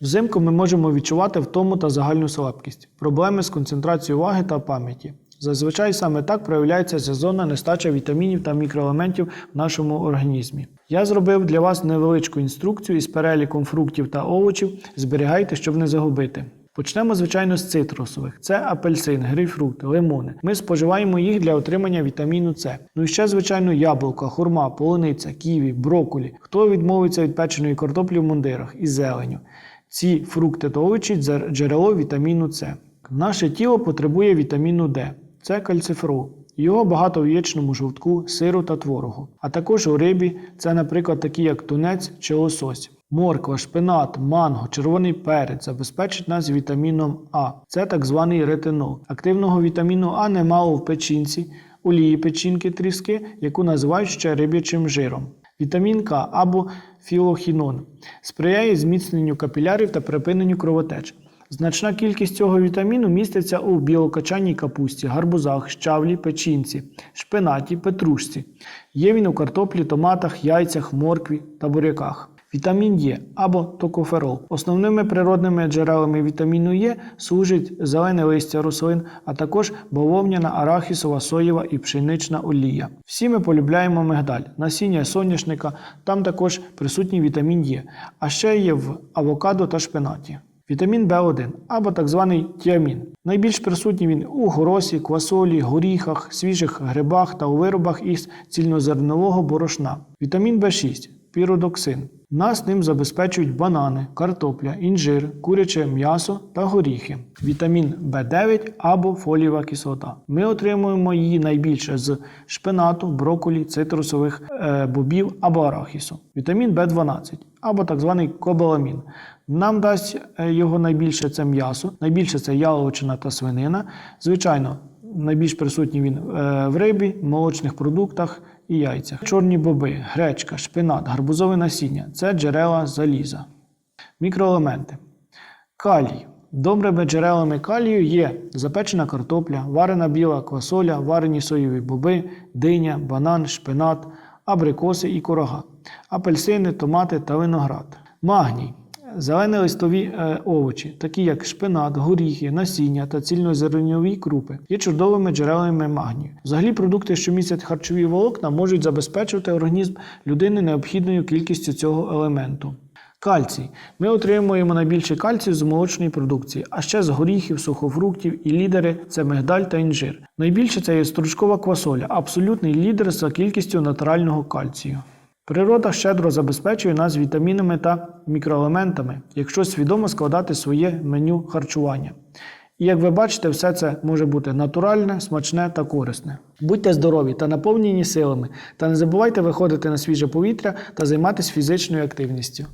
Взимку ми можемо відчувати втому та загальну слабкість, проблеми з концентрацією уваги та пам'яті. Зазвичай саме так проявляється сезонна нестача вітамінів та мікроелементів в нашому організмі. Я зробив для вас невеличку інструкцію із переліком фруктів та овочів. Зберігайте, щоб не загубити. Почнемо, звичайно, з цитрусових: це апельсин, грейпфрут, лимони. Ми споживаємо їх для отримання вітаміну С. Ну і ще, звичайно, яблука, хурма, полуниця, ківі, брокколі. Хто відмовиться від печеної картоплі в мундирах і зеленю? Ці фрукти та овочі – джерело вітаміну С. Наше тіло потребує вітаміну Д. Це кальциферол. Його багато в яєчному жовтку, сиру та творогу, а також у рибі, це, наприклад, такі як тунець чи лосось. Морква, шпинат, манго, червоний перець забезпечить нас вітаміном А. Це так званий ретинол. Активного вітаміну А немало в печінці, олії печінки тріски, яку називають ще риб'ячим жиром. Вітамін К або філохінон сприяє зміцненню капілярів та припиненню кровотеч. Значна кількість цього вітаміну міститься у білокачаній капусті, гарбузах, щавлі, печінці, шпинаті, петрушці. Є він у картоплі, томатах, яйцях, моркві та буряках. Вітамін Е або токоферол. Основними природними джерелами вітаміну Е служать зелене листя рослин, а також бавовняна, арахісова, соєва і пшенична олія. Всі ми полюбляємо мигдаль, насіння соняшника, там також присутній вітамін Е, а ще є в авокадо та шпинаті. Вітамін В1 або так званий тіамін. Найбільш присутній він у горосі, квасолі, горіхах, свіжих грибах та у виробах із цільнозернового борошна. Вітамін В6 піродоксин. Нас ним забезпечують банани, картопля, інжир, куряче м'ясо та горіхи. Вітамін В9 або фолієва кислота. Ми отримуємо її найбільше з шпинату, брокколі, цитрусових е, бобів або арахісу. Вітамін В12 або так званий кобаламін. Нам дасть е, його найбільше це м'ясо, найбільше це яловичина та свинина. Звичайно, найбільш присутній він е, в рибі, молочних продуктах і яйцях. Чорні боби, гречка, шпинат, гарбузове насіння це джерела заліза. Мікроелементи. Калій. Добрими джерелами калію є запечена картопля, варена біла квасоля, варені соєві боби, диня, банан, шпинат, абрикоси і курага, апельсини, томати та виноград. Магній. Зелені листові е, овочі, такі як шпинат, горіхи, насіння та цільнозернові крупи, є чудовими джерелами магнію. Взагалі, продукти, що містять харчові волокна, можуть забезпечувати організм людини необхідною кількістю цього елементу. Кальцій. Ми отримуємо найбільше кальцію з молочної продукції, а ще з горіхів, сухофруктів і лідери це мигдаль та інжир. Найбільше це є стручкова квасоля, абсолютний лідер за кількістю натурального кальцію. Природа щедро забезпечує нас вітамінами та мікроелементами, якщо свідомо складати своє меню харчування. І як ви бачите, все це може бути натуральне, смачне та корисне. Будьте здорові та наповнені силами, та не забувайте виходити на свіже повітря та займатися фізичною активністю.